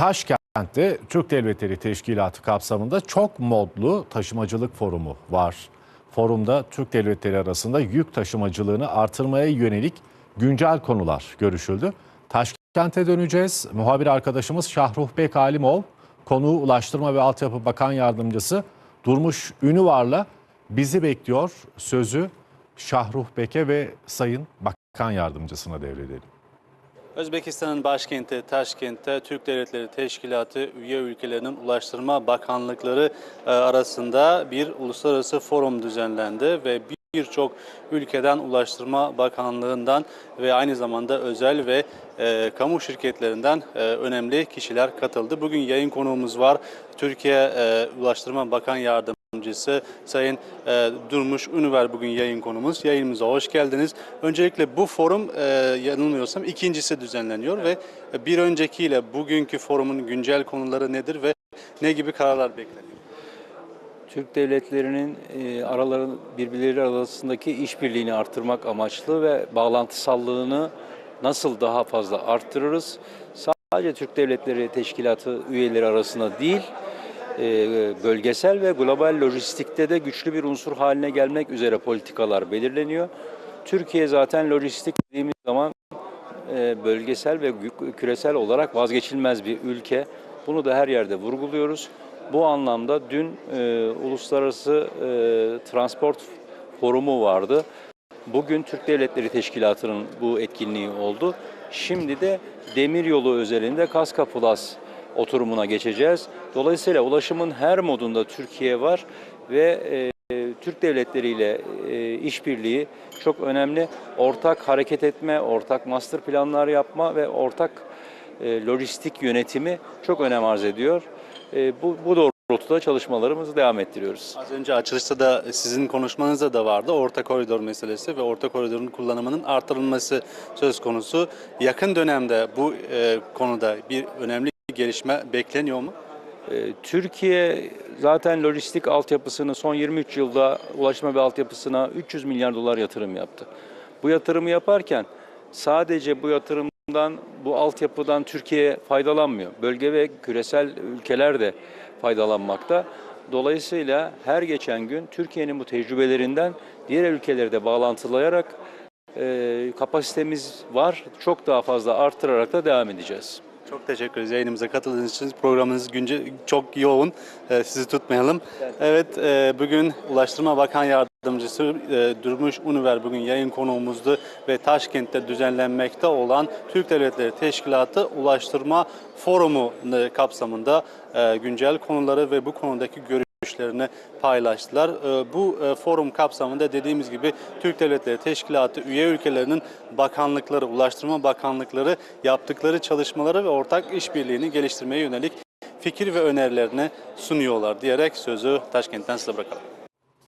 Taşkent'te Türk Devletleri Teşkilatı kapsamında çok modlu taşımacılık forumu var. Forumda Türk devletleri arasında yük taşımacılığını artırmaya yönelik güncel konular görüşüldü. Taşkent'e döneceğiz. Muhabir arkadaşımız Şahruh Bek Alimov, konuğu Ulaştırma ve Altyapı Bakan Yardımcısı Durmuş Ünüvar'la bizi bekliyor. Sözü Şahruh Bek'e ve Sayın Bakan Yardımcısına devredelim. Özbekistan'ın başkenti Taşkent'te Türk Devletleri Teşkilatı üye ülkelerinin Ulaştırma Bakanlıkları e, arasında bir uluslararası forum düzenlendi ve birçok ülkeden Ulaştırma Bakanlığı'ndan ve aynı zamanda özel ve e, kamu şirketlerinden e, önemli kişiler katıldı. Bugün yayın konuğumuz var. Türkiye e, Ulaştırma Bakan Yardımcısı Sayın e, Durmuş Ünüver bugün yayın konumuz. Yayınımıza hoş geldiniz. Öncelikle bu forum e, yanılmıyorsam ikincisi düzenleniyor ve bir öncekiyle bugünkü forumun güncel konuları nedir ve ne gibi kararlar bekleniyor? Türk devletlerinin e, araları birbirleri arasındaki işbirliğini artırmak amaçlı ve bağlantısallığını nasıl daha fazla arttırırız? Sadece Türk Devletleri Teşkilatı üyeleri arasında değil, e, bölgesel ve global lojistikte de güçlü bir unsur haline gelmek üzere politikalar belirleniyor. Türkiye zaten lojistik dediğimiz zaman e, bölgesel ve küresel olarak vazgeçilmez bir ülke. Bunu da her yerde vurguluyoruz. Bu anlamda dün e, Uluslararası e, Transport Forumu vardı. Bugün Türk Devletleri Teşkilatı'nın bu etkinliği oldu. Şimdi de demiryolu özelinde Kaska Plus oturumuna geçeceğiz. Dolayısıyla ulaşımın her modunda Türkiye var ve e, Türk devletleriyle e, işbirliği çok önemli. Ortak hareket etme, ortak master planlar yapma ve ortak e, lojistik yönetimi çok önem arz ediyor. E, bu, bu doğrultuda çalışmalarımızı devam ettiriyoruz. Az önce açılışta da sizin konuşmanızda da vardı. Orta koridor meselesi ve orta koridorun kullanımının artırılması söz konusu. Yakın dönemde bu e, konuda bir önemli gelişme bekleniyor mu? E, Türkiye zaten lojistik altyapısını son 23 yılda ulaşma ve altyapısına 300 milyar dolar yatırım yaptı. Bu yatırımı yaparken sadece bu yatırımdan, bu altyapıdan Türkiye faydalanmıyor. Bölge ve küresel ülkeler de faydalanmakta. Dolayısıyla her geçen gün Türkiye'nin bu tecrübelerinden diğer ülkeleri de bağlantılayarak e, kapasitemiz var. Çok daha fazla arttırarak da devam edeceğiz. Çok teşekkür ederiz yayınımıza katıldığınız için. Programınız günce çok yoğun. Ee, sizi tutmayalım. Evet, e, bugün Ulaştırma Bakan Yardımcısı e, Durmuş Unuver bugün yayın konuğumuzdu ve Taşkent'te düzenlenmekte olan Türk Devletleri Teşkilatı Ulaştırma Forumu e, kapsamında e, güncel konuları ve bu konudaki görüşlerini paylaştılar. E, Bu e, forum kapsamında dediğimiz gibi Türk Devletleri Teşkilatı üye ülkelerinin bakanlıkları, ulaştırma bakanlıkları yaptıkları çalışmaları ve ortak işbirliğini geliştirmeye yönelik fikir ve önerilerini sunuyorlar diyerek sözü Taşkent'ten size bırakalım.